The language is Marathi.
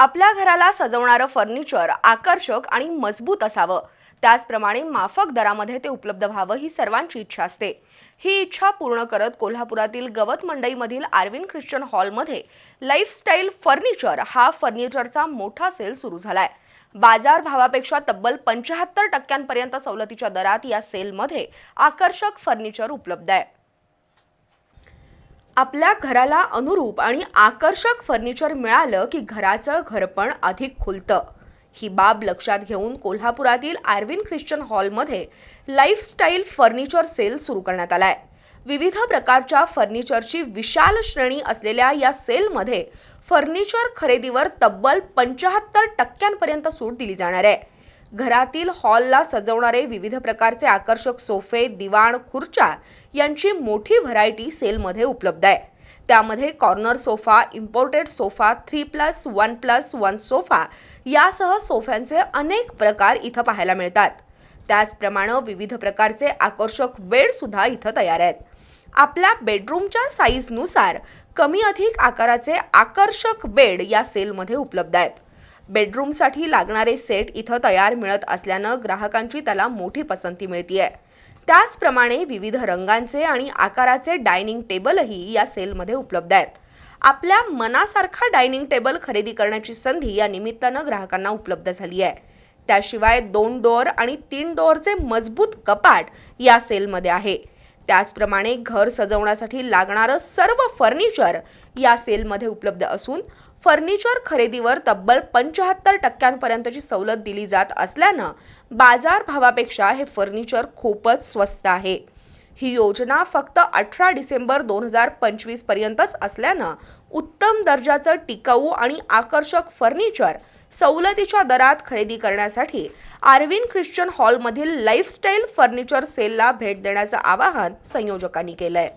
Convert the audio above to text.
आपल्या घराला सजवणारं फर्निचर आकर्षक आणि मजबूत असावं. त्याचप्रमाणे माफक दरामध्ये ते उपलब्ध व्हावं ही सर्वांची इच्छा असते. ही इच्छा पूर्ण करत कोल्हापुरातील गवत मंडईमधील आर्विन ख्रिश्चन हॉलमध्ये लाईफस्टाईल फर्निचर हा फर्निचरचा मोठा सेल सुरू झालाय. बाजार भावापेक्षा तब्बल पंच्याहत्तर टक्क्यांपर्यंत सवलतीच्या दरात या सेलमध्ये आकर्षक फर्निचर उपलब्ध आहे. आपल्या घराला अनुरूप आणि आकर्षक फर्निचर मिळालं की घराचं घरपण अधिक खुलतं. ही बाब लक्षात घेऊन कोल्हापुरातील आर्विन ख्रिश्चन हॉलमध्ये लाईफस्टाईल फर्निचर सेल सुरू करण्यात आलाय. विविध प्रकारच्या फर्निचरची विशाल श्रेणी असलेल्या या सेलमध्ये फर्निचर खरेदीवर तब्बल पंच्याहत्तर टक्क्यांपर्यंत सूट दिली जाणार आहे. घरातील हॉलला सजवणारे विविध प्रकारचे आकर्षक सोफे दिवाण खुर्च्या यांची मोठी व्हरायटी सेलमध्ये उपलब्ध आहे. त्यामध्ये corner sofa imported sofa three plus one plus one sofa यासह सोफ्यांचे अनेक प्रकार इथं पाहायला मिळतात. त्याचप्रमाणे विविध प्रकारचे आकर्षक बेडसुद्धा इथं तयार आहेत. आपल्या बेडरूमच्या साईजनुसार कमी अधिक आकाराचे आकर्षक बेड या सेलमध्ये उपलब्ध आहेत. बेडरूमसाठी लागणारे सेट इथं तयार मिळत असल्यानं ग्राहकांची त्याला मोठी पसंती मिळतीये. त्याचप्रमाणे विविध रंगांचे आणि आकाराचे डायनिंग टेबलही या सेलमध्ये उपलब्ध आहेत. आपल्या मनासारखा डायनिंग टेबल खरेदी करण्याची संधी या निमित्तानं ग्राहकांना उपलब्ध झाली आहे त्याशिवाय दोन डोअर आणि तीन डोअरचे मजबूत कपाट या सेलमध्ये आहे. त्याचप्रमाणे घर सजवण्यासाठी लागणारं सर्व फर्निचर या सेलमध्ये उपलब्ध असून फर्निचर खरेदीवर तब्बल पंच्याहत्तर टक्क्यांपर्यंतची सवलत दिली जात असल्यानं बाजार भावापेक्षा हे फर्निचर खूपच स्वस्त आहे. ही योजना फक्त अठरा डिसेंबर दोन हजार पंचवीस पर्यंतच असल्यानं उत्तम दर्जाचं टिकाऊ आणि आकर्षक फर्निचर सवलतीच्या दरात खरेदी करण्यासाठी आर्विन ख्रिश्चन हॉलमधील लाईफस्टाईल फर्निचर सेलला भेट देण्याचं आवाहन संयोजकांनी केलंय.